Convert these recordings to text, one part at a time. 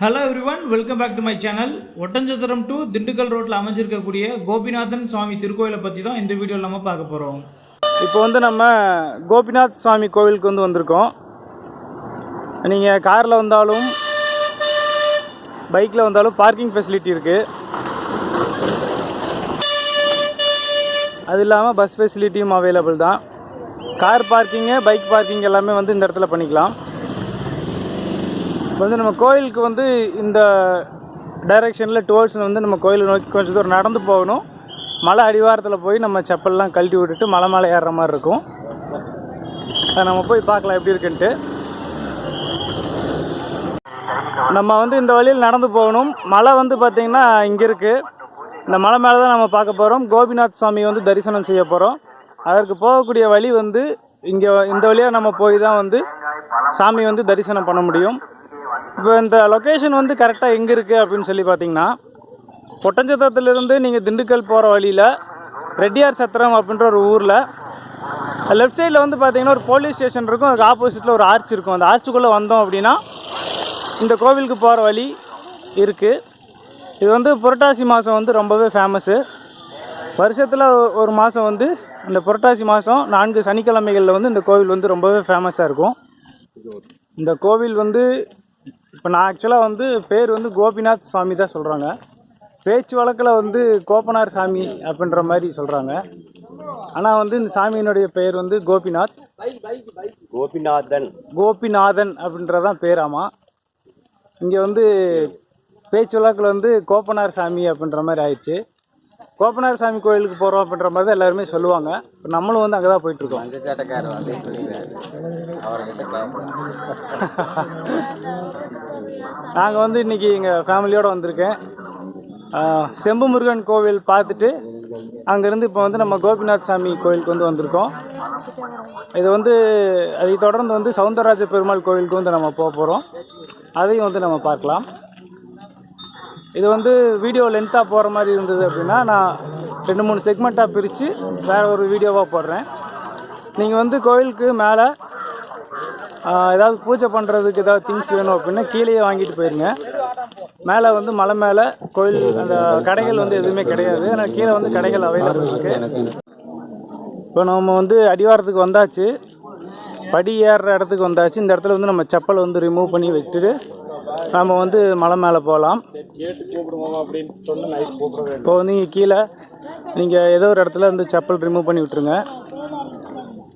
Hello everyone welcome back to my channel Oddanchatram to Dindigul ரோட்டில் அமைஞ்சிருக்கக்கூடிய கோபிநாதன் சுவாமி திருக்கோயிலை பற்றி தான் இந்த வீடியோவில் நம்ம பார்க்க போகிறோம் இப்போ வந்து நம்ம கோபிநாத் சுவாமி கோவிலுக்கு வந்து வந்திருக்கோம். நீங்கள் காரில் வந்தாலும் பைக்கில் வந்தாலும் பார்க்கிங் ஃபெசிலிட்டி இருக்குது அது இல்லாமல் பஸ் ஃபெசிலிட்டியும் அவைலபிள் தான். கார் பார்க்கிங்கு பைக் பார்க்கிங் எல்லாமே வந்து இந்த இடத்துல பண்ணிக்கலாம். இப்போ வந்து நம்ம கோயிலுக்கு வந்து இந்த டைரெக்ஷனில் டுவர்ட்ஸ் வந்து நம்ம கோயிலை நோக்கி கொஞ்சம் தூரம் நடந்து போகணும். மலை அடிவாரத்தில் போய் நம்ம செப்பல்லாம் கழட்டி விட்டுட்டு மலை மேலே ஏறுற மாதிரி இருக்கும். அதை நம்ம போய் பார்க்கலாம் எப்படி இருக்குன்ட்டு. நம்ம வந்து இந்த வழியில் நடந்து போகணும். மலை வந்து பார்த்திங்கன்னா இங்கே இருக்குது இந்த மலை மேலே தான் நம்ம பார்க்க போகிறோம் கோபிநாத் சுவாமி வந்து தரிசனம் செய்ய போகிறோம் அதற்கு போகக்கூடிய வழி வந்து இங்கே இந்த வழியாக நம்ம போய் தான் வந்து சாமி வந்து தரிசனம் பண்ண முடியும். இப்போ இந்த லொக்கேஷன் வந்து கரெக்டாக எங்கே இருக்குது அப்படின்னு சொல்லி பார்த்தீங்கன்னா ஒட்டஞ்சத்திரத்துலேருந்து நீங்கள் திண்டுக்கல் போகிற வழியில் ரெட்டியார் சத்திரம் அப்படின்ற ஒரு ஊரில் லெஃப்ட் சைடில் வந்து பார்த்தீங்கன்னா ஒரு போலீஸ் ஸ்டேஷன் இருக்கும் அதுக்கு ஆப்போசிட்டில் ஒரு ஆர்ச் இருக்கும். அந்த ஆர்ச்சுக்குள்ளே வந்தோம் அப்படின்னா இந்த கோவிலுக்கு போகிற வழி இருக்குது இது வந்து புரட்டாசி மாதம் வந்து ரொம்பவே ஃபேமஸ்ஸு வருஷத்தில் ஒரு மாதம் வந்து இந்த புரட்டாசி மாதம் நான்கு சனிக்கிழமைகளில் வந்து இந்த கோவில் வந்து ரொம்பவே ஃபேமஸாக இருக்கும். இந்த கோவில் வந்து இப்போ நான் ஆக்சுவலாக வந்து பேர் வந்து கோபிநாத் சுவாமி தான் சொல்கிறாங்க பேச்சு வழக்கில் வந்து கோபனார் சாமி அப்படின்ற மாதிரி சொல்கிறாங்க ஆனால் வந்து இந்த சாமியினுடைய பெயர் வந்து கோபிநாத். கோபிநாதன். கோபிநாதன் அப்படின்றதான் பேராமா இங்கே வந்து பேச்சு வழக்கில் வந்து கோப்பனார் சாமி அப்படின்ற மாதிரி ஆயிடுச்சு. கோப்பனார் சாமி கோயிலுக்கு போகிறோம் அப்படின்ற மாதிரி தான் எல்லாருமே சொல்லுவாங்க. இப்போ நம்மளும் வந்து அங்கே தான் போயிட்டுருக்கோம் வந்து நாங்கள் வந்து இன்றைக்கி எங்கள் ஃபேமிலியோடு வந்திருக்கேன். செம்பு முருகன் கோவில் பார்த்துட்டு அங்கேருந்து இப்போ வந்து நம்ம கோபிநாத் சாமி கோயிலுக்கு வந்து வந்திருக்கோம். இது வந்து அதை தொடர்ந்து வந்து சவுந்தரராஜ பெருமாள் கோவிலுக்கு வந்து நம்ம போக போகிறோம் அதையும் வந்து நம்ம பார்க்கலாம். இது வந்து வீடியோ லென்த்தாக போகிற மாதிரி இருந்தது அப்படின்னா நான் ரெண்டு மூணு செக்மெண்ட்டாக பிரித்து வேறு ஒரு வீடியோவாக போடுறேன். நீங்கள் வந்து கோயிலுக்கு மேலே ஏதாவது பூஜை பண்ணுறதுக்கு ஏதாவது திங்ஸ் வேணும் அப்படின்னா கீழேயே வாங்கிட்டு போயிருங்க. மேலே வந்து மலை மேலே கோயில் அந்த கடைகள் வந்து எதுவுமே கிடையாது. ஆனால் கீழே வந்து கடைகள் அவைலபிள் இருக்குது இப்போ நம்ம வந்து அடிவாரத்துக்கு வந்தாச்சு. படி ஏறுற இடத்துக்கு வந்தாச்சு. இந்த இடத்துல வந்து நம்ம செப்பல் வந்து ரிமூவ் பண்ணி வச்சுட்டு நம்ம வந்து மலை மேலே போகலாம் இப்போ வந்து இங்கே கீழே நீங்கள் ஏதோ ஒரு இடத்துல வந்து செப்பல் ரிமூவ் பண்ணி விட்டுருங்க.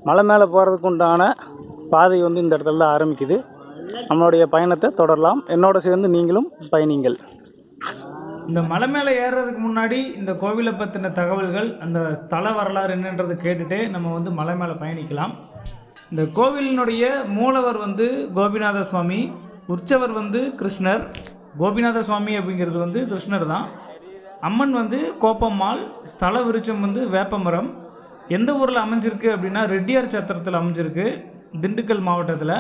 மலை மேலே போகிறதுக்கு உண்டான பாதை வந்து இந்த இடத்துல தான் ஆரம்பிக்குது. நம்மளுடைய பயணத்தை தொடரலாம். என்னோட சேர்ந்து நீங்களும் பயணிங்கள். இந்த மலை மேலே ஏறுறதுக்கு முன்னாடி இந்த கோவிலை பற்றின தகவல்கள் அந்த ஸ்தல வரலாறு என்னன்றது கேட்டுட்டு நம்ம வந்து மலை மேலே பயணிக்கலாம். இந்த கோவிலினுடைய மூலவர் வந்து கோபிநாத சுவாமி. உற்சவர் வந்து கிருஷ்ணர் கோபிநாத சுவாமி அப்படிங்கிறது வந்து கிருஷ்ணர் தான். அம்மன் வந்து கோப்பம்மாள் ஸ்தல விருட்சம் வந்து வேப்பமரம். எந்த ஊரில் அமைஞ்சிருக்கு அப்படின்னா ரெட்டியார் சத்திரத்தில் அமைஞ்சிருக்கு திண்டுக்கல் மாவட்டத்தில்.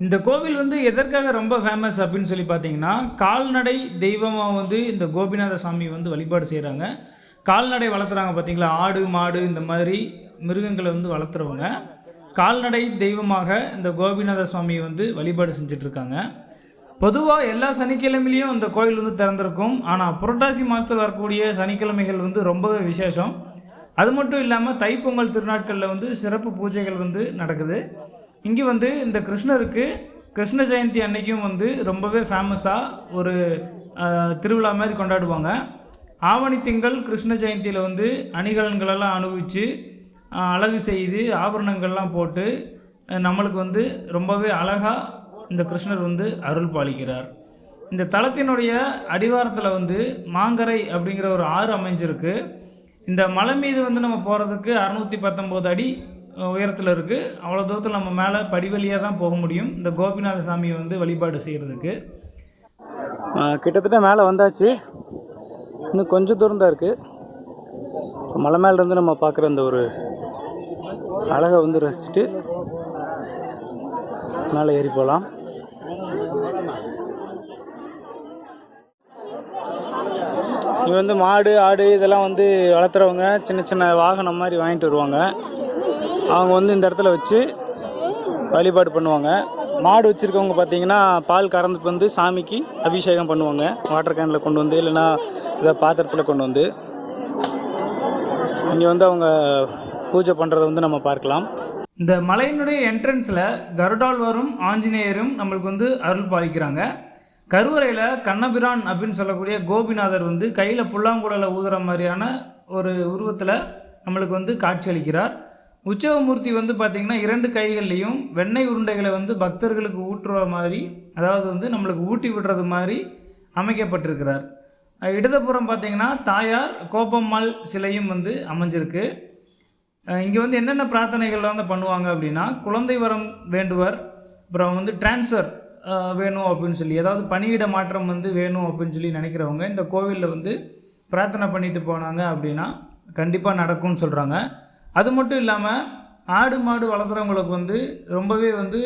இந்த கோவில் வந்து எதற்காக ரொம்ப ஃபேமஸ் அப்படின்னு சொல்லி பார்த்தீங்கன்னா கால்நடை தெய்வமாக வந்து இந்த கோபிநாத சாமி வந்து வழிபாடு செய்கிறாங்க கால்நடை வளர்த்துறாங்க பார்த்தீங்களா? ஆடு மாடு இந்த மாதிரி மிருகங்களை வந்து வளர்த்துறவங்க. கால்நடை தெய்வமாக இந்த கோபிநாத சுவாமியை வந்து வழிபாடு செஞ்சுட்டு இருக்காங்க பொதுவாக எல்லா சனிக்கிழமையிலையும் இந்த கோயில் வந்து திறந்திருக்கும். ஆனால் புரட்டாசி மாதத்தில் வரக்கூடிய சனிக்கிழமைகள் வந்து ரொம்பவே விசேஷம். அது மட்டும் இல்லாமல் தைப்பொங்கல் திருநாட்களில் வந்து சிறப்பு பூஜைகள் வந்து நடக்குது. இங்கே வந்து இந்த கிருஷ்ணருக்கு கிருஷ்ண ஜெயந்தி அன்னைக்கும் வந்து ரொம்பவே ஃபேமஸாக ஒரு திருவிழா மாதிரி கொண்டாடுவாங்க. ஆவணி திங்கள் கிருஷ்ண ஜெயந்தியில் வந்து அணிகலன்களெல்லாம் அனுபவித்து அழகு செய்து ஆபரணங்கள்லாம் போட்டு நம்மளுக்கு வந்து ரொம்பவே அழகாக இந்த கிருஷ்ணர் வந்து அருள் பாலிக்கிறார். இந்த தலத்தினுடைய அடிவாரத்தில் வந்து மாங்கரை அப்படிங்கிற ஒரு ஆறு அமைஞ்சிருக்கு. இந்த மலை மீது வந்து நம்ம போகிறதுக்கு அறநூற்றி பத்தொம்போது அடி உயரத்தில் இருக்குது அவ்வளோ தூரத்தில் நம்ம மேலே படிவழியாக தான் போக முடியும். இந்த கோபிநாத சாமியை வந்து வழிபாடு செய்கிறதுக்கு கிட்டத்தட்ட மேலே வந்தாச்சு. இன்னும் கொஞ்சம் தூரம் தான் இருக்குது மலை மேலேருந்து நம்ம பார்க்குற அந்த ஒரு அழகை வந்து ரசிச்சுட்டு மேலே ஏறி போகலாம். இங்கே வந்து மாடு ஆடு இதெல்லாம் வந்து வளர்த்துறவங்க சின்ன சின்ன வாகனம் மாதிரி வாங்கிட்டு வருவாங்க. அவங்க வந்து இந்த இடத்துல வச்சு வழிபாடு பண்ணுவாங்க. மாடு வச்சுருக்கவங்க பார்த்தீங்கன்னா பால் கறந்துட்டு வந்து சாமிக்கு அபிஷேகம் பண்ணுவாங்க. வாட்டர் கேனில் கொண்டு வந்து இல்லைன்னா இதை பாத்திரத்தில் கொண்டு வந்து. இங்கே வந்து அவங்க பூஜை பண்ணுறத வந்து நம்ம பார்க்கலாம். இந்த மலையினுடைய என்ட்ரன்ஸில் கருடாழ்வாரும் ஆஞ்சநேயரும் நம்மளுக்கு வந்து அருள் பாலிக்கிறாங்க. கருவறையில் கண்ணபிரான் அப்படின்னு சொல்லக்கூடிய கோபிநாதர் வந்து கையில் புல்லாங்குழலை ஊதுற மாதிரியான ஒரு உருவத்தில் நம்மளுக்கு வந்து காட்சியளிக்கிறார் உற்சவமூர்த்தி வந்து பார்த்திங்கன்னா இரண்டு கைகள்லையும் வெண்ணெய் உருண்டைகளை வந்து பக்தர்களுக்கு ஊற்றுற மாதிரி அதாவது வந்து நம்மளுக்கு ஊட்டி விடுறது மாதிரி அமைக்கப்பட்டிருக்கிறார். இடதுபுறம் பார்த்திங்கன்னா தாயார் கோபம்மாள் சிலையும் வந்து அமைஞ்சிருக்கு. இங்கே வந்து என்னென்ன பிரார்த்தனைகள் வந்து பண்ணுவாங்க அப்படின்னா குழந்தை வரம் வேண்டுவர் அப்புறம் வந்து டிரான்ஸ்ஃபர் வேணும் அப்படின்னு சொல்லி ஏதாவது பணியிட மாற்றம் வந்து வேணும் அப்படின்னு சொல்லி நினைக்கிறவங்க இந்த கோவிலில் வந்து பிரார்த்தனை பண்ணிட்டு போனாங்க அப்படின்னா கண்டிப்பாக நடக்கும்னு சொல்கிறாங்க அது மட்டும் இல்லாமல் ஆடு மாடு வளர்க்குறவங்களுக்கு வந்து ரொம்பவே வந்து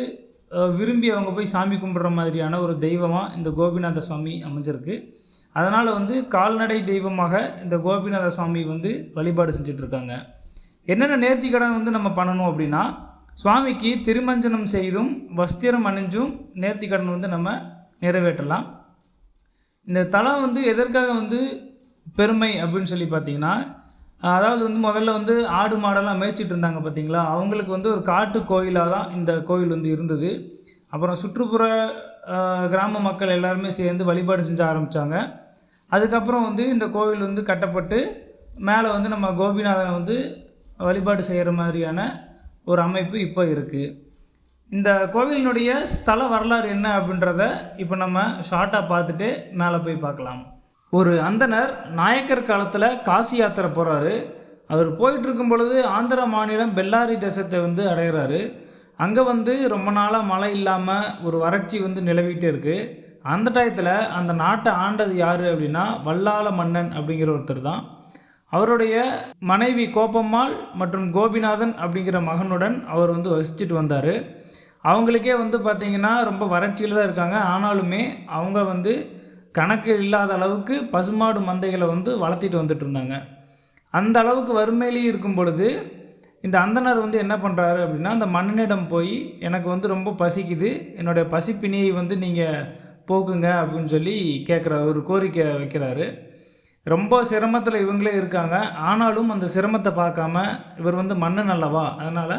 விரும்பி அவங்க போய் சாமி கும்பிட்ற மாதிரியான ஒரு தெய்வமாக இந்த கோபிநாத சுவாமி அமைஞ்சிருக்கு. அதனால் வந்து கால்நடை தெய்வமாக இந்த கோபிநாத சுவாமி வந்து வழிபாடு செஞ்சிட்ருக்காங்க இருக்காங்க. என்னென்ன நேர்த்தி கடன் வந்து நம்ம பண்ணணும் அப்படின்னா சுவாமிக்கு திருமஞ்சனம் செய்தும் வஸ்திரம் அணிஞ்சும் நேர்த்தி கடன் வந்து நம்ம நிறைவேற்றலாம். இந்த தலம் வந்து எதற்காக வந்து பெருமை அப்படின்னு சொல்லி பார்த்தீங்கன்னா அதாவது வந்து முதல்ல வந்து ஆடு மாடெல்லாம் மேய்ச்சிட்டு இருந்தாங்க பார்த்தீங்களா? அவங்களுக்கு வந்து ஒரு காட்டு கோயிலாக தான் இந்த கோயில் வந்து இருந்தது. அப்புறம் சுற்றுப்புற கிராம மக்கள் எல்லாருமே சேர்ந்து வழிபாடு செஞ்ச ஆரம்பித்தாங்க அதுக்கப்புறம் வந்து இந்த கோவில் வந்து கட்டப்பட்டு மேலே வந்து நம்ம கோபிநாதனை வந்து வழிபாடு செய்கிற மாதிரியான ஒரு அமைப்பு இப்போ இருக்குது இந்த கோவிலினுடைய ஸ்தல வரலாறு என்ன அப்படின்றத இப்போ நம்ம ஷார்ட்டாக பார்த்துட்டு மேலே போய் பார்க்கலாம். ஒரு அந்தனர் நாயக்கர் காலத்தில் காசி யாத்திரை போகிறாரு அவர் போயிட்டுருக்கும் பொழுது ஆந்திர மாநிலம் பெல்லாரி தேசத்தை வந்து அடைகிறாரு அங்கே வந்து ரொம்ப நாளாக மழை இல்லாமல் ஒரு வறட்சி வந்து நிலவிட்டு இருக்குது அந்த டயத்தில் அந்த நாட்டை ஆண்டது யார் அப்படின்னா வல்லாள மன்னன் அப்படிங்கிற ஒருத்தர் தான். அவருடைய மனைவி கோபம்மாள் மற்றும் கோபிநாதன் அப்படிங்கிற மகனுடன் அவர் வந்து வசிச்சுட்டு வந்தார். அவங்களுக்கே வந்து பார்த்திங்கன்னா ரொம்ப வறட்சியில் தான் இருக்காங்க. ஆனாலுமே அவங்க வந்து கணக்கு இல்லாத அளவுக்கு பசுமாடு மந்தைகளை வந்து வளர்த்திட்டு வந்துட்டு இருந்தாங்க. அந்த அளவுக்கு வறுமையிலேயே இருக்கும் பொழுது இந்த அந்தனர் வந்து என்ன பண்ணுறாரு அப்படின்னா அந்த மன்னனிடம் போய் எனக்கு வந்து ரொம்ப பசிக்குது. என்னுடைய பசிப்பினியை வந்து நீங்கள் போக்குங்க அப்படின்னு சொல்லி கேட்குற ஒரு கோரிக்கை வைக்கிறாரு. ரொம்ப சிரமத்தில் இவங்களே இருக்காங்க. ஆனாலும் அந்த சிரமத்தை பார்க்காம இவர் வந்து மன்னன் அல்லவா? அதனால்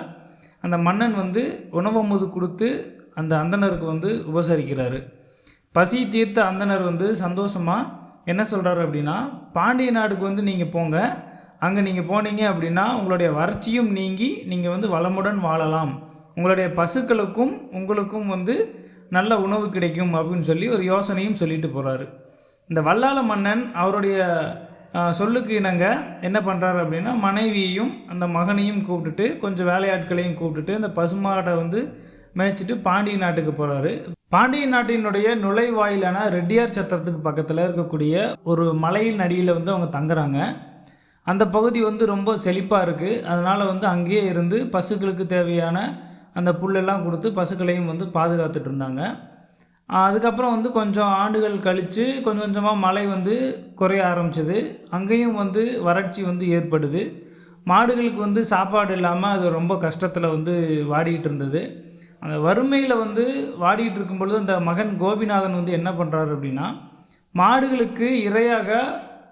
அந்த மன்னன் வந்து உணவமுது கொடுத்து அந்த அந்தனருக்கு வந்து உபசரிக்கிறாரு. பசி தீர்த்த அந்தனர் வந்து சந்தோஷமாக என்ன சொல்கிறாரு அப்படின்னா பாண்டிய நாடுக்கு வந்து நீங்கள் போங்க. அங்கே நீங்கள் போனீங்க அப்படின்னா உங்களுடைய வறட்சியும் நீங்கி நீங்கள் வந்து வளமுடன் வாழலாம். உங்களுடைய பசுக்களுக்கும் உங்களுக்கும் வந்து நல்ல உணவு கிடைக்கும். அப்படின்னு சொல்லி ஒரு யோசனையும் சொல்லிட்டு போகிறாரு இந்த வல்லாள மன்னன் அவருடைய சொல்லுக்கு இணங்க என்ன பண்ணுறாரு அப்படின்னா மனைவியையும் அந்த மகனையும் கூப்பிட்டுட்டு கொஞ்சம் வேலையாட்களையும் கூப்பிட்டுட்டு அந்த பசுமாடை வந்து மேய்ச்சிட்டு பாண்டிய நாட்டுக்கு போகிறாரு பாண்டிய நாட்டினுடைய நுழைவாயிலான ரெட்டியார் சத்திரத்துக்கு பக்கத்தில் இருக்கக்கூடிய ஒரு மலையின் அடியில் வந்து அவங்க தங்குறாங்க. அந்த பகுதி வந்து ரொம்ப செழிப்பாக இருக்குது அதனால் வந்து அங்கேயே இருந்து பசுக்களுக்கு தேவையான அந்த புல்லெல்லாம் கொடுத்து பசுக்களையும் வந்து பாதுகாத்துட்டு இருந்தாங்க. அதுக்கப்புறம் வந்து கொஞ்சம் ஆண்டுகள் கழித்து கொஞ்சம் கொஞ்சமாக மழை வந்து குறைய ஆரம்பிச்சது. அங்கேயும் வந்து வறட்சி வந்து ஏற்படுது. மாடுகளுக்கு வந்து சாப்பாடு இல்லாமல் அது ரொம்ப கஷ்டத்தில் வந்து வாடிக்கிட்டு இருந்தது. அந்த வறுமையில் வந்து வாடிக்கிட்டு இருக்கும் பொழுது அந்த மகன் கோபிநாதன் வந்து என்ன பண்ணுறாரு அப்படின்னா மாடுகளுக்கு இரையாக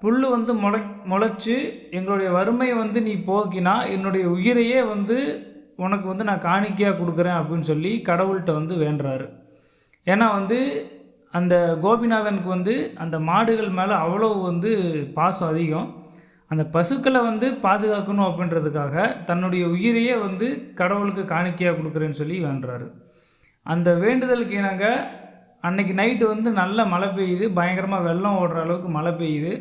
புல் வந்து முளை முளைச்சி எங்களுடைய வறுமையை வந்து நீ போக்கினா என்னுடைய உயிரையே வந்து உனக்கு வந்து நான் காணிக்கையாக கொடுக்குறேன் அப்படின்னு சொல்லி கடவுள்கிட்ட வந்து வேண்டுறாரு. ஏன்னா வந்து அந்த கோபிநாதனுக்கு வந்து அந்த மாடுகள் மேலே அவ்வளோ வந்து பாசம் அதிகம். அந்த பசுக்களை வந்து பாதுகாக்கணும் அப்படின்றதுக்காக தன்னுடைய உயிரையே வந்து கடவுளுக்கு காணிக்கையாக கொடுக்குறேன்னு சொல்லி வேண்டுறாரு. அந்த வேண்டுதலுக்கு இணங்க அன்னைக்கு நைட்டு வந்து நல்ல மழை பெய்யுது. பயங்கரமாக வெள்ளம் ஓடுற அளவுக்கு மழை பெய்யுது.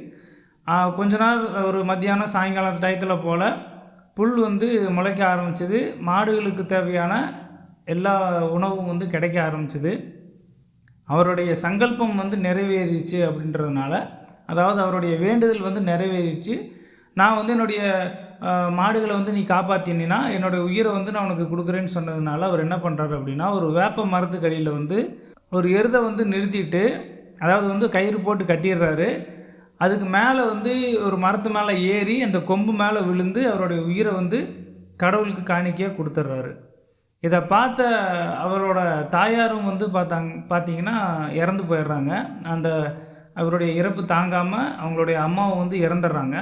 கொஞ்ச நாள் ஒரு மத்தியானம் சாயங்காலம் டயத்தில் போல் புல் வந்து முளைக்க ஆரம்பிச்சிது. மாடுகளுக்கு தேவையான எல்லா உணவும் வந்து கிடைக்க ஆரம்பிச்சிது. அவருடைய சங்கல்பம் வந்து நிறைவேறிச்சு அப்படின்றதுனால அதாவது அவருடைய வேண்டுதல் வந்து நிறைவேறிச்சு. நான் வந்து என்னுடைய மாடுகளை வந்து நீ காப்பாற்றினா என்னுடைய உயிரை வந்து நான் உனக்கு கொடுக்குறேன்னு சொன்னதுனால அவர் என்ன பண்ணுறாரு அப்படின்னா ஒரு வேப்ப மரத்துக்கடியில் வந்து ஒரு எருதை வந்து நிறுத்திட்டு அதாவது வந்து கயிறு போட்டு கட்டிடுறாரு. அதுக்கு மேலே வந்து ஒரு மரத்து மேலே ஏறி அந்த கொம்பு மேலே விழுந்து அவருடைய உயிரை வந்து கடவுளுக்கு காணிக்கையாக கொடுத்துட்றாரு. இதை பார்த்த அவரோட தாயாரும் வந்து பார்த்தாங்க பார்த்தீங்கன்னா இறந்து போயிடுறாங்க. அந்த அவருடைய இறப்பு தாங்காமல் அவங்களுடைய அம்மாவும் வந்து இறந்துடுறாங்க.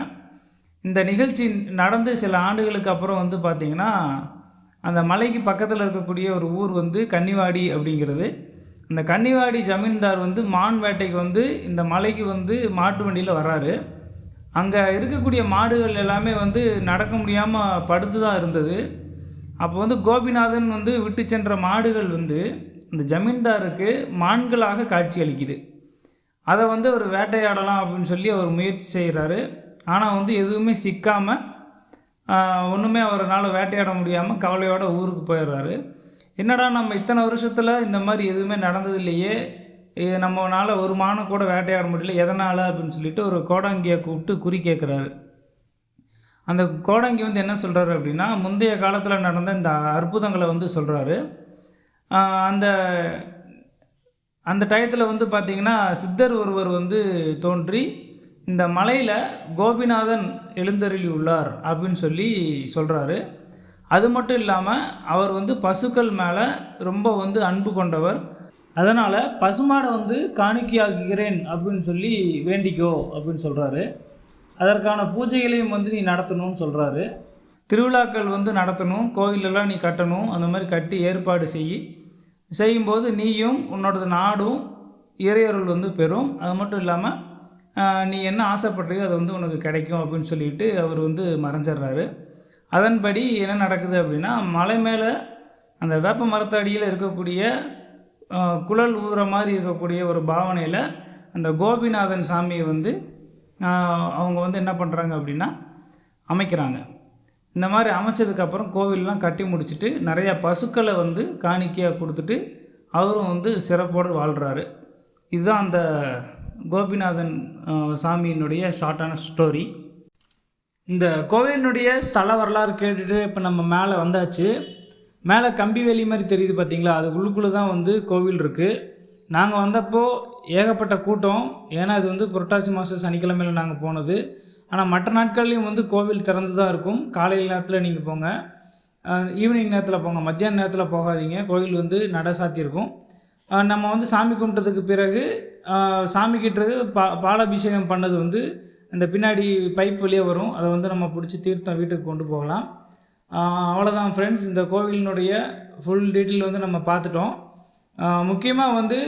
இந்த நிகழ்ச்சி நடந்து சில ஆண்டுகளுக்கு அப்புறம் வந்து பார்த்திங்கன்னா அந்த மலைக்கு பக்கத்தில் இருக்கக்கூடிய ஒரு ஊர் வந்து கன்னிவாடி அப்படிங்கிறது. அந்த கன்னிவாடி ஜமீன்தார் வந்து மான் வேட்டைக்கு வந்து இந்த மலைக்கு வந்து மாட்டு வண்டியில் வர்றாரு. அங்கே இருக்கக்கூடிய மாடுகள் எல்லாமே வந்து நடக்க முடியாமல் படுத்து தான் இருந்தது. அப்போ வந்து கோபிநாதன் வந்து விட்டு சென்ற மாடுகள் வந்து இந்த ஜமீன்தாருக்கு மான்களாக காட்சி அளிக்குது அதை வந்து அவர் வேட்டையாடலாம் அப்படின்னு சொல்லி அவர் முயற்சி செய்கிறாரு. ஆனால் வந்து எதுவுமே சிக்காமல் ஒன்றுமே அவரால் வேட்டையாட முடியாமல் கவலையோட ஊருக்கு போயிடுறாரு. என்னடா நம்ம இத்தனை வருஷத்தில் இந்த மாதிரி எதுவுமே நடந்தது இல்லையே இது ஒரு மானம் கூட வேட்டையாட முடியல எதனால் அப்படின்னு சொல்லிட்டு ஒரு கோடாங்கியை கூப்பிட்டு குறி கேட்குறாரு அந்த கோடங்கி வந்து என்ன சொல்கிறாரு அப்படின்னா முந்தைய காலத்தில் நடந்த இந்த அற்புதங்களை வந்து சொல்கிறாரு அந்த அந்த டயத்தில் வந்து பார்த்திங்கன்னா சித்தர் ஒருவர் வந்து தோன்றி இந்த மலையில் கோபிநாதன் எழுந்தருளி உள்ளார் அப்படின்னு சொல்லி சொல்கிறாரு அது மட்டும் இல்லாமல் அவர் வந்து பசுக்கள் மேலே ரொம்ப வந்து அன்பு கொண்டவர். அதனால் பசுமாடை வந்து காணிக்கையாக்குகிறேன் அப்படின்னு சொல்லி வேண்டிக்கோ அப்படின்னு சொல்கிறாரு அதற்கான பூஜைகளையும் வந்து நீ நடத்தணும்னு சொல்கிறாரு திருவிழாக்கள் வந்து நடத்தணும் கோவிலெல்லாம் நீ கட்டணும் அந்த மாதிரி கட்டி ஏற்பாடு செய். செய்யும்போது நீயும் உன்னோட நாடும் இறையருள் வந்து பெறும். அது மட்டும் இல்லாமல் நீ என்ன ஆசைப்பட்டியோ அது வந்து உனக்கு கிடைக்கும் அப்படின்னு சொல்லிட்டு அவர் வந்து மறைஞ்சிடுறாரு. அதன்படி என்ன நடக்குது அப்படின்னா மலை மேலே அந்த வேப்ப மரத்தடியில் இருக்கக்கூடிய குழல் ஊதுற மாதிரி இருக்கக்கூடிய ஒரு பாவனையில் அந்த கோபிநாதன் சாமியை வந்து அவங்க வந்து என்ன பண்ணுறாங்க அப்படின்னா அமைக்கிறாங்க. இந்த மாதிரி அமைச்சதுக்கப்புறம் கோவிலெலாம் கட்டி முடிச்சுட்டு நிறைய பசுக்களை வந்து காணிக்கையாக கொடுத்துட்டு அவரும் வந்து சிறப்போடு வாழ்கிறாரு இதுதான் அந்த கோபிநாதன் சாமியினுடைய ஷார்ட்டான ஸ்டோரி இந்த கோவிலினுடைய ஸ்தல வரலாறு கேட்டுட்டு இப்போ நம்ம மேலே வந்தாச்சு. மேலே கம்பி வேலி மாதிரி தெரியுது பார்த்தீங்களா அது உள்ளுக்குள்ளே தான் வந்து கோவில் இருக்குது நாங்கள் வந்தப்போ ஏகப்பட்ட கூட்டம். ஏன்னா இது வந்து புரட்டாசி மாதம் சனிக்கிழமையில் நாங்கள் போனது. ஆனால் மற்ற நாட்கள்லையும் வந்து கோவில் திறந்து தான் இருக்கும். காலையில் நேரத்தில் நீங்கள் போங்க. ஈவினிங் நேரத்தில் போங்க. மத்தியான நேரத்தில் போகாதீங்க. கோவில் வந்து நட சாத்தியிருக்கும். நம்ம வந்து சாமி கும்பிட்டதுக்கு பிறகு சாமிக்கிட்டது சாமி கிட்டது பா பாலாபிஷேகம் பண்ணது வந்து இந்த பின்னாடி பைப் வழியாக வரும். அதை வந்து நம்ம பிடிச்சி தீர்த்தம் வீட்டுக்கு கொண்டு போகலாம். அவ்வளோதான் ஃப்ரெண்ட்ஸ் இந்த கோவிலினுடைய ஃபுல் டீட்டெயில் வந்து நம்ம பார்த்துட்டோம். முக்கியமாக வந்து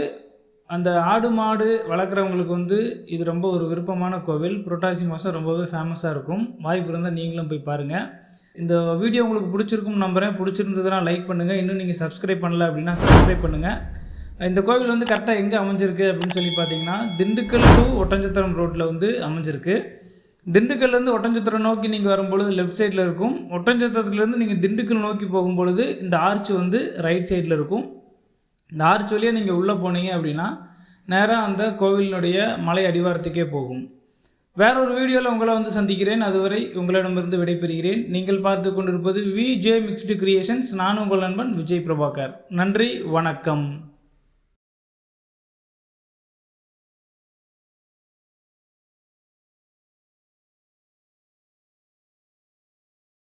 அந்த ஆடு மாடு வளர்க்குறவங்களுக்கு வந்து இது ரொம்ப ஒரு விருப்பமான கோவில். புரட்டாசி மாதம் ரொம்பவே ஃபேமஸாக இருக்கும். வாய்ப்பு இருந்தால் நீங்களும் போய் பாருங்கள் இந்த வீடியோ உங்களுக்கு பிடிச்சிருக்கும் நம்புகிறேன் பிடிச்சிருந்ததுன்னா லைக் பண்ணுங்கள் இன்னும் நீங்கள் சப்ஸ்கிரைப் பண்ணல அப்படின்னா சப்ஸ்கிரைப் பண்ணுங்கள் இந்த கோவில் வந்து கரெக்டாக எங்கே அமைஞ்சிருக்கு அப்படின்னு சொல்லி பார்த்தீங்கன்னா திண்டுக்கல் டு ஒட்டஞ்சத்திரம் ரோட்டில் வந்து அமைஞ்சிருக்கு. திண்டுக்கல்லேருந்து ஒட்டஞ்சத்திரம் நோக்கி நீங்கள் வரும்பொழுது லெஃப்ட் சைடில் இருக்கும். ஒட்டஞ்சத்திரத்துலேருந்து நீங்கள் திண்டுக்கல் நோக்கி போகும்பொழுது இந்த ஆர்ச் வந்து ரைட் சைடில் இருக்கும். இந்த ஆர்ச் வழியாக நீங்கள் உள்ளே போனீங்க அப்படின்னா நேராக அந்த கோவிலினுடைய மலை அடிவாரத்துக்கே போகும். வேற ஒரு வீடியோவில் உங்களை வந்து சந்திக்கிறேன். அதுவரை உங்களிடமிருந்து விடைபெறுகிறேன். நீங்கள் பார்த்து கொண்டிருப்பது வி ஜே மிக்ஸ்டு கிரியேஷன்ஸ் நான் உங்கள் நண்பன் விஜய் பிரபாகர். நன்றி வணக்கம்.